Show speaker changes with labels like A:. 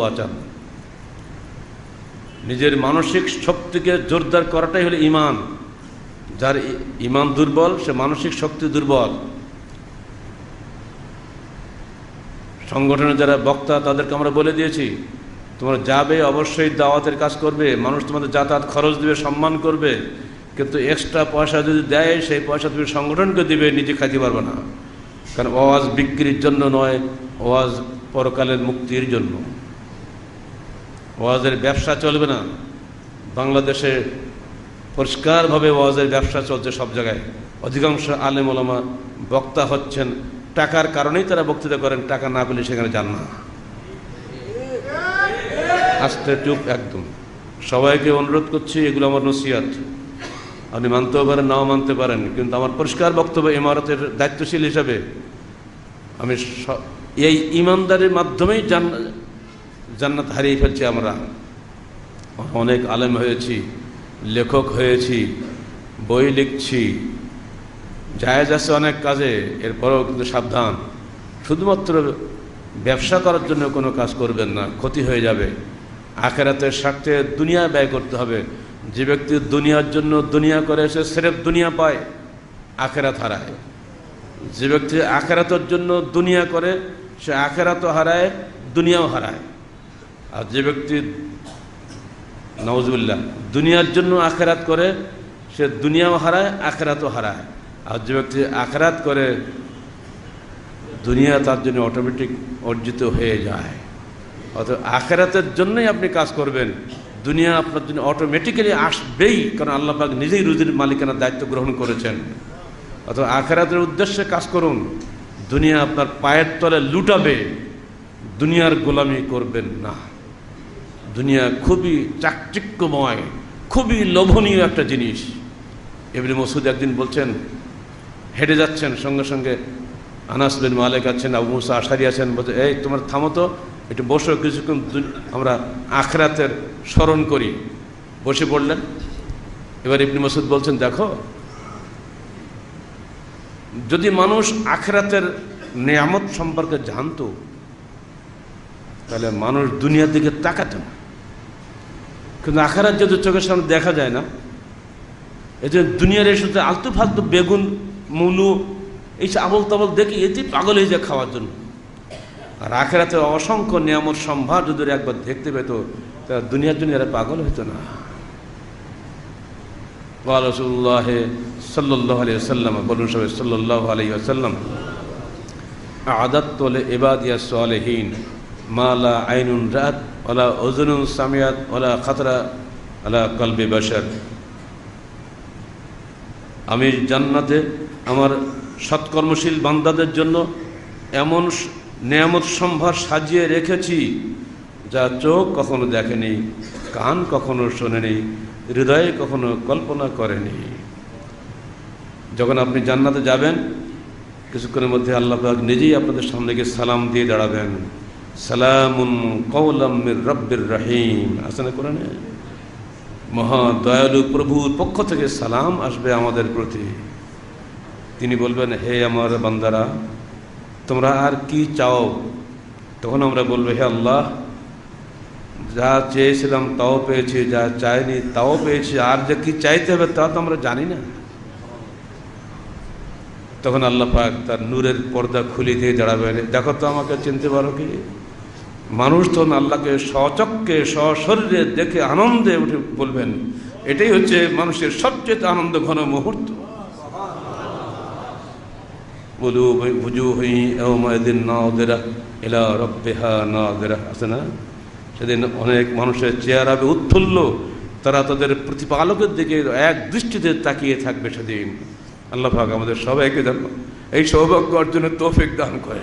A: বাঁচান নিজের মানসিক শক্তিকে জোরদার করাটাই হলো ইমান যার ইমান দুর্বল, সে মানসিক শক্তি দুর্বল। সংগঠনে যারা বক্তা, তাদেরকে আমরা বলে দিয়েছি, তোমরা যাবে, অবশ্যই দাওয়াতের কাজ করবে, মানুষ তোমাদের যাতায়াত খরচ দিবে, সম্মান করবে, কিন্তু এক্সট্রা পয়সা যদি দেয়, সেই পয়সা তুমি সংগঠনকে দিবে, নিজে খাইতে পারবে না। কারণ ওয়াজ বিক্রির জন্য নয়, ওয়াজ পরকালের মুক্তির জন্য। ওয়াজের ব্যবসা চলবে না। বাংলাদেশে পরিষ্কারভাবে ওয়াজের ব্যবসা চলছে সব জায়গায়। অধিকাংশ আলেম ওলামা বক্তা হচ্ছেন, টাকার কারণেই তারা বক্তৃতা করেন, টাকা না পেলে সেখানে যান না। আস্তে চুপ একদম। সবাইকে অনুরোধ করছি, এগুলো আমার নসিয়াত আপনি মানতেও পারেন, নাও মানতে পারেন, কিন্তু আমার পরিষ্কার বক্তব্য ইমারতের দায়িত্বশীল হিসাবে আমি এই ইমানদারির মাধ্যমেই জান- জান্নাত হারিয়ে ফেলছি আমরা। অনেক আলেম হয়েছি, লেখক হয়েছি, বই লিখছি, জায়েজ আছে অনেক কাজে, এরপরেও কিন্তু সাবধান। শুধুমাত্র ব্যবসা করার জন্য কোনো কাজ করবেন না, ক্ষতি হয়ে যাবে। আখেরাতের স্বার্থে দুনিয়া ব্যয় করতে হবে। যে ব্যক্তি দুনিয়ার জন্য দুনিয়া করে, সে সেরেফ দুনিয়া পায়, আখেরাত হারায়। যে ব্যক্তি আখেরাতের জন্য দুনিয়া করে, সে আখেরাতও হারায়, দুনিয়াও হারায়। আর যে ব্যক্তি নওয়াজুল্লাহ দুনিয়ার জন্য আখেরাত করে, সে দুনিয়াও হারায়, আখেরাতও হারায়। আর যে ব্যক্তি আখেরাত করে, দুনিয়া তার জন্য অটোমেটিক অর্জিত হয়ে যায়। অত আখেরাতের জন্যই আপনি কাজ করবেন। দুনিয়া আপনার জন্য অটোমেটিক্যালি আসবেই, কারণ আল্লাহ পাক নিজেই রুজির মালিকানার দায়িত্ব গ্রহণ করেছেন। অত আখেরাতের উদ্দেশ্যে কাজ করুন। দুনিয়া আপনার পায়ের তলে লুটাবে, দুনিয়ার গোলামি করবেন না। দুনিয়া খুবই চাকচিক্যময়, খুবই লোভনীয় একটা জিনিস। এমনি মসুদ একদিন বলছেন, হেঁটে যাচ্ছেন, সঙ্গে সঙ্গে আনাস বিন মালিক আছেন, আবু মুসা আশারি আছেন, বলছে, এই, তোমার থামো তো, একটু বসো, কিছুক্ষণ আমরা আখরাতের স্মরণ করি। বসে পড়লেন। এবার ইবনি মসুদ বলছেন, দেখো, যদি মানুষ আখরাতের নিয়ামত সম্পর্কে জানতো, তাহলে মানুষ দুনিয়ার দিকে তাকাতো না। কিন্তু আখারাত যদি চোখের সামনে দেখা যায় না, এই যে দুনিয়ার এই শুধু আলতু ফালতু বেগুন মুলু এই আবল তাবল দেখি এটি পাগল হয়ে যায় খাওয়ার জন্য। আর আখেরাতে অসংখ্য নিয়ামত সম্ভার যদি একবার দেখতে পেত তারা দুনিয়ার জন্য এরা পাগল হতো না। রসুল্লাহ সাল্লাহ আলিয়া সাল্লাম বলুন সবাই সাল্লাহ আলিয়া সাল্লাম আদাত এবাদিয়া সালেহীন মালা আইনুন রাত ওলা ওজনুন সামিয়াত, ওলা খাতরা আলা কলবে বাসার আমি জান্নাতে আমার সৎকর্মশীল বান্দাদের জন্য এমন নিয়ামত সম্ভার সাজিয়ে রেখেছি, যা চোখ কখনো দেখেনি, কান কখনো শোনেনি, হৃদয়ে কখনো কল্পনা করেনি। যখন আপনি জান্নাতে যাবেন, কিছুক্ষণের মধ্যে আল্লাহ নিজেই আপনাদের সামনে গিয়ে সালাম দিয়ে দাঁড়াবেন। সালামুন কৌলাম রব্বির রহিম। আছে না কোরআনে? মহা দয়ালু প্রভুর পক্ষ থেকে সালাম আসবে আমাদের প্রতি। তিনি বলবেন, হে আমার বান্দারা, তোমরা আর কি চাও? তখন আমরা বলব, হে আল্লাহ, যা চেয়েছিলাম তাও পেয়েছি, যা চাইনি তাও পেয়েছি, আর যে কি চাইতে হবে তা তো আমরা জানি না। তখন আল্লাহ পাক তার নূরের পর্দা খুলে দিয়ে দাঁড়াবেন। দেখো তো আমাকে চিনতে পারো কি? মানুষ তখন আল্লাহকে সচককে সশরীরে দেখে আনন্দে উঠে বলবেন, এটাই হচ্ছে মানুষের সবচেয়ে আনন্দ ঘন মুহূর্ত। আছে না? সেদিন অনেক মানুষের হবে উৎফুল্ল, তারা তাদের প্রতিপালকের দিকে এক দৃষ্টিতে তাকিয়ে থাকবে সেদিন। আল্লাহ আমাদের সবাইকে যেন এই সৌভাগ্য অর্জনের তৌফিক দান করে